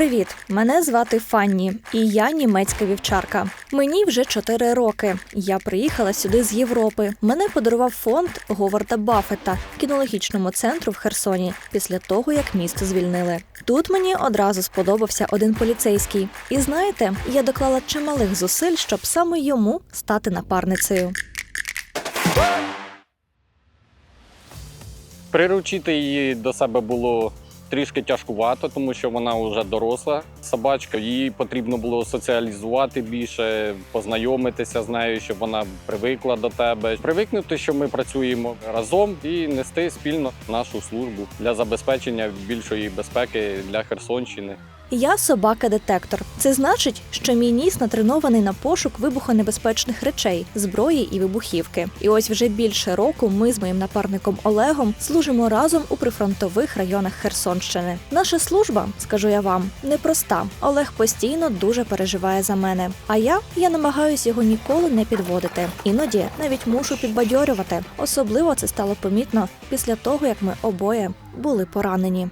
Привіт! Мене звати Фанні, і я німецька вівчарка. Мені вже 4 роки. Я приїхала сюди з Європи. Мене подарував фонд Говарда Баффета кінологічному центру в Херсоні після того, як місто звільнили. Тут мені одразу сподобався один поліцейський. І знаєте, я доклала чималих зусиль, щоб саме йому стати напарницею. Приручити її до себе було трішки тяжкувато, тому що вона вже доросла собачка. Їй потрібно було соціалізувати більше, познайомитися з нею, щоб вона привикла до тебе, привикнути, що ми працюємо разом і нести спільно нашу службу для забезпечення більшої безпеки для Херсонщини. Я собака-детектор. Це значить, що мій ніс натренований на пошук вибухонебезпечних речей, зброї і вибухівки. І ось вже більше року ми з моїм напарником Олегом служимо разом у прифронтових районах Херсонщини. Наша служба, скажу я вам, непроста. Олег постійно дуже переживає за мене. А я, я намагаюся його ніколи не підводити. Іноді навіть мушу підбадьорювати. Особливо це стало помітно після того, як ми обоє були поранені.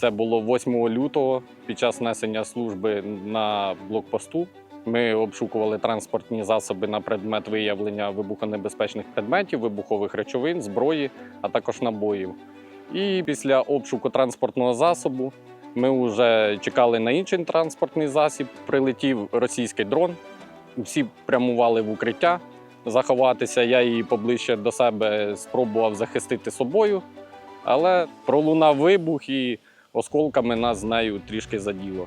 Це було 8 лютого під час несення служби на блокпосту. Ми обшукували транспортні засоби на предмет виявлення вибухонебезпечних предметів, вибухових речовин, зброї, а також набоїв. І після обшуку транспортного засобу ми вже чекали на інший транспортний засіб. Прилетів російський дрон. Всі прямували в укриття заховатися. Я її поближче до себе спробував захистити собою, але пролунав вибух і осколками нас з нею трішки заділо.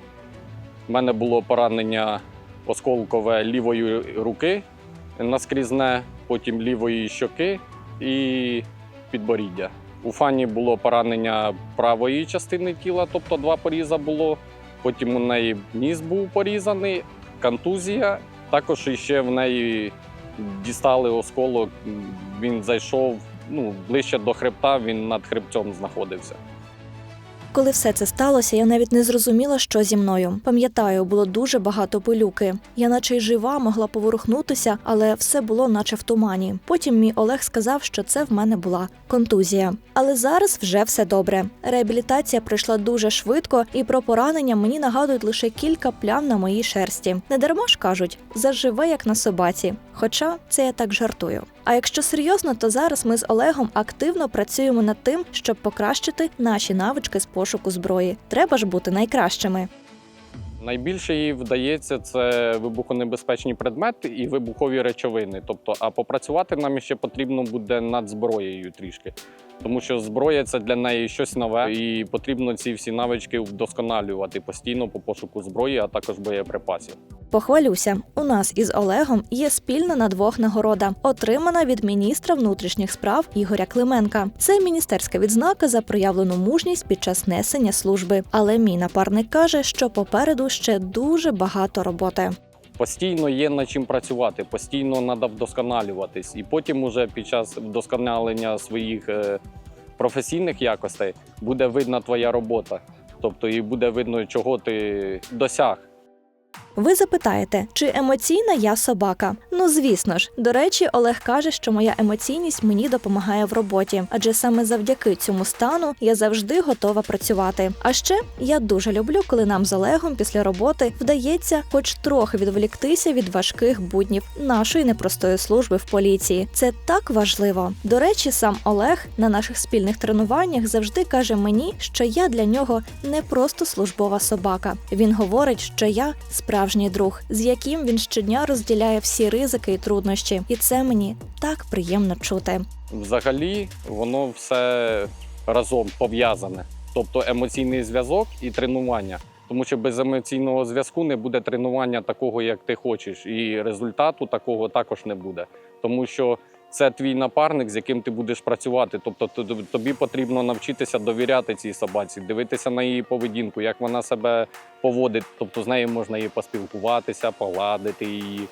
У мене було поранення осколкове лівої руки наскрізне, потім лівої щоки і підборіддя. У фані було поранення правої частини тіла, тобто два поріза було. Потім у неї ніс був порізаний, контузія. Також іще в неї дістали осколок. Він зайшов ну, ближче до хребта, він над хребцем знаходився. Коли все це сталося, я навіть не зрозуміла, що зі мною. Пам'ятаю, було дуже багато пилюки. Я, наче й жива, могла поворухнутися, але все було, наче в тумані. Потім мій Олег сказав, що це в мене була контузія. Але зараз вже все добре. Реабілітація пройшла дуже швидко, і про поранення мені нагадують лише кілька плям на моїй шерсті. Не дарма ж кажуть, заживе як на собаці. Хоча це я так жартую. А якщо серйозно, то зараз ми з Олегом активно працюємо над тим, щоб покращити наші навички з пошуку зброї. Треба ж бути найкращими. Найбільше їй вдається це вибухонебезпечні предмети і вибухові речовини. Тобто, а попрацювати нам ще потрібно буде над зброєю трішки, тому що зброя це для неї щось нове, і потрібно ці всі навички вдосконалювати постійно по пошуку зброї, а також боєприпасів. Похвалюся, у нас із Олегом є спільна на двох нагорода, отримана від міністра внутрішніх справ Ігоря Клименка. Це міністерська відзнака за проявлену мужність під час несення служби. Але мій напарник каже, що попереду ще дуже багато роботи. Постійно є над чим працювати, постійно треба вдосконалюватись. І потім, уже під час вдосконалення своїх е, професійних якостей, буде видна твоя робота. Тобто, і буде видно, чого ти досяг. Ви запитаєте, чи емоційна я собака? Ну звісно ж. До речі, Олег каже, що моя емоційність мені допомагає в роботі, адже саме завдяки цьому стану я завжди готова працювати. А ще я дуже люблю, коли нам з Олегом після роботи вдається, хоч трохи відволіктися від важких буднів нашої непростої служби в поліції. Це так важливо. До речі, сам Олег на наших спільних тренуваннях завжди каже мені, що я для нього не просто службова собака. Він говорить, що я справжній друг, з яким він щодня розділяє всі ризики і труднощі, і це мені так приємно чути. Взагалі, воно все разом пов'язане. Тобто емоційний зв'язок і тренування. Тому що без емоційного зв'язку не буде тренування такого, як ти хочеш, і результату такого також не буде. Тому що це твій напарник, з яким ти будеш працювати. Тобто тобі потрібно навчитися довіряти цій собаці, дивитися на її поведінку, як вона себе поводить. Тобто з нею можна і поспілкуватися, погладити її.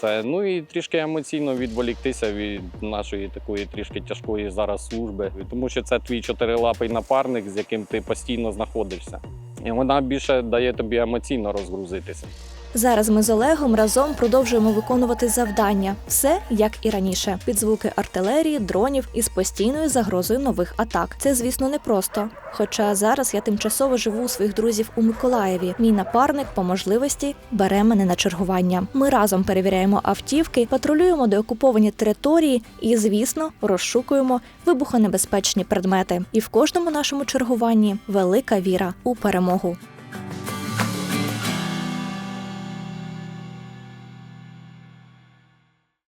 Це ну і трішки емоційно відволіктися від нашої такої трішки тяжкої зараз служби, тому що це твій чотирилапий напарник, з яким ти постійно знаходишся. І вона більше дає тобі емоційно розгрузитися. Зараз ми з Олегом разом продовжуємо виконувати завдання, все як і раніше, під звуки артилерії, дронів і з постійною загрозою нових атак. Це, звісно, непросто. Хоча зараз я тимчасово живу у своїх друзів у Миколаєві. Мій напарник по можливості бере мене на чергування. Ми разом перевіряємо автівки, патрулюємо деокуповані території і, звісно, розшукуємо вибухонебезпечні предмети. І в кожному нашому чергуванні велика віра у перемогу.